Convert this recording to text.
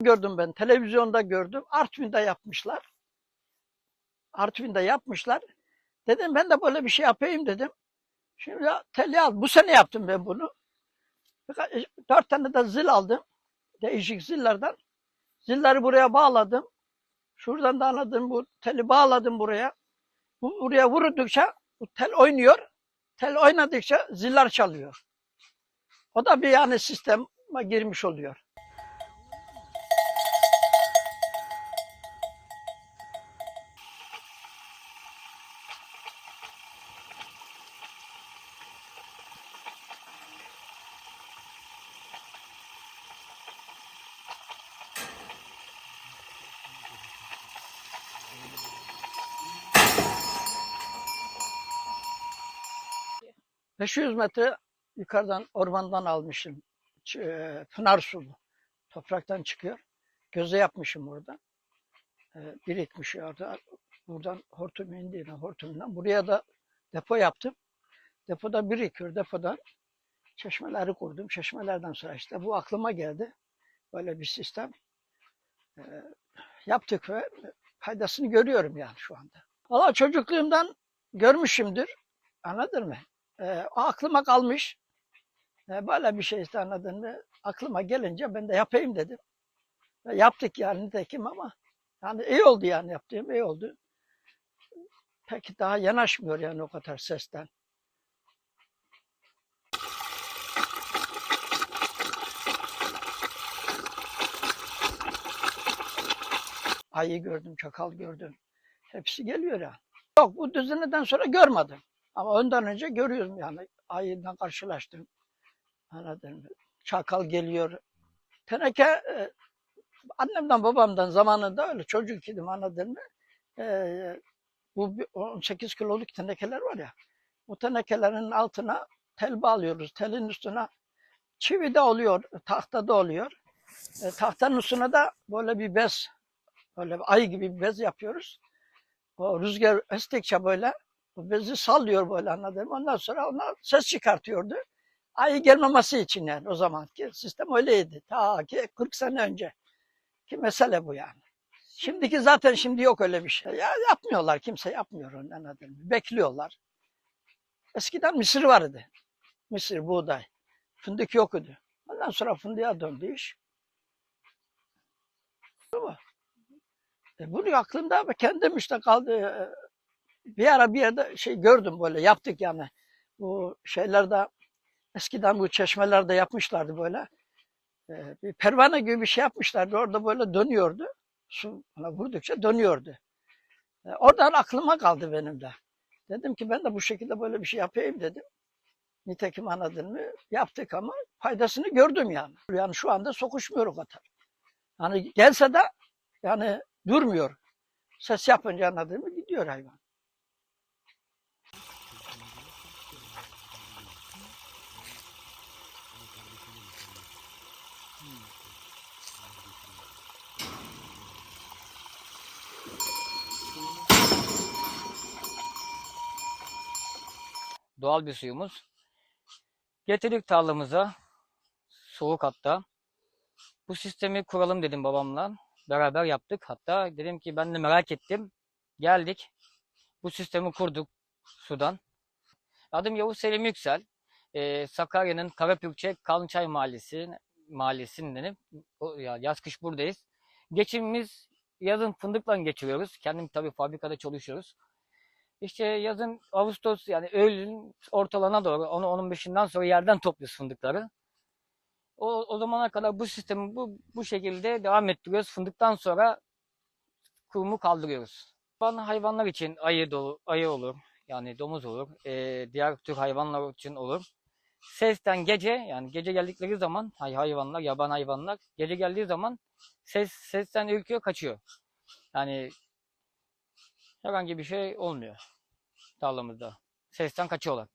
Gördüm ben televizyonda gördüm. Artvin'de yapmışlar. Artvin'de yapmışlar. Dedim ben de böyle bir şey yapayım dedim. Şimdi ya, teli al. Bu sene yaptım ben bunu. Birkaç- Dört tane de zil aldım. Değişik zillerden. Zilleri buraya bağladım. Şuradan da anladım bu teli bağladım buraya. Bu buraya vurdukça bu tel oynuyor. Tel oynadıkça ziller çalıyor. O da bir yani sisteme girmiş oluyor. 500 metre yukarıdan ormandan almışım. E, Pınar sulu. Topraktan çıkıyor. Göze yapmışım orada. E, birikmiş orada. Buradan hortum indiğine hortumdan. Buraya da depo yaptım. Depoda birikiyor. Depodan çeşmeleri kurdum. Çeşmelerden sonra işte bu aklıma geldi. Böyle bir sistem. E, yaptık ve faydasını görüyorum yani şu anda. Valla çocukluğumdan görmüşümdür. Anladın mı? O aklıma kalmış. Ee, böyle bir şey anladın mı? Aklıma gelince ben de yapayım dedim. Ve yaptık yani nitekim ama yani iyi oldu yani yaptığım iyi oldu. Peki daha yanaşmıyor yani o kadar sesten. Ayı gördüm, çakal gördüm. Hepsi geliyor yani. Yok bu düzeneden sonra görmedim. Ama ondan önce görüyorum yani. Ayından karşılaştım. Anladın mı? Çakal geliyor. Teneke e, annemden babamdan zamanında öyle çocuk idim anladın mı? E, bu bir 18 kiloluk tenekeler var ya. O tenekelerin altına tel bağlıyoruz. Telin üstüne çivi de oluyor, tahta da oluyor. E, tahtanın üstüne de böyle bir bez, böyle bir ay gibi bir bez yapıyoruz. O rüzgar estikçe böyle bu bezi sallıyor böyle anladın mı? Ondan sonra onlar ses çıkartıyordu. Ayı gelmemesi için yani o zamanki sistem öyleydi. Ta ki 40 sene önce. Ki mesele bu yani. Şimdiki zaten şimdi yok öyle bir şey. Ya yapmıyorlar. Kimse yapmıyor onu anladın? Bekliyorlar. Eskiden mısır vardı. Mısır, buğday. Fındık yoktu. Ondan sonra fındığa döndü iş. Bu. E, bunu aklımda ve kendim işte kaldı. Bir ara bir yerde şey gördüm böyle yaptık yani. Bu şeylerde eskiden bu çeşmelerde yapmışlardı böyle. Ee, bir pervane gibi bir şey yapmışlardı. Orada böyle dönüyordu. Su ona vurdukça dönüyordu. Ee, oradan aklıma kaldı benim de. Dedim ki ben de bu şekilde böyle bir şey yapayım dedim. Nitekim anladın mı? Yaptık ama faydasını gördüm yani. Yani şu anda sokuşmuyor o kadar. Yani gelse de yani durmuyor. Ses yapınca anladın mı? Gidiyor hayvan. Doğal bir suyumuz. Getirdik tarlamıza, soğuk hatta. Bu sistemi kuralım dedim babamla. Beraber yaptık. Hatta dedim ki ben de merak ettim. Geldik. Bu sistemi kurduk sudan. Adım Yavuz Selim Yüksel. Ee, Sakarya'nın Karapürçek Kalınçay Mahallesi mahallesindenim. Yaz kış buradayız. Geçimimiz yazın fındıkla geçiriyoruz. Kendim tabii fabrikada çalışıyoruz. İşte yazın Ağustos yani Eylül'ün ortalarına doğru onu onun başından sonra yerden topluyoruz fındıkları. O, o zamana kadar bu sistemi bu, bu şekilde devam ettiriyoruz. Fındıktan sonra kurumu kaldırıyoruz. Hayvanlar için ayı, dolu, ayı olur. Yani domuz olur. Ee, diğer tür hayvanlar için olur. Sesten gece yani gece geldikleri zaman hay hayvanlar, yaban hayvanlar gece geldiği zaman ses sesten ürküyor, kaçıyor. Yani herhangi bir şey olmuyor tarlamızda. Sesten kaçıyorlar.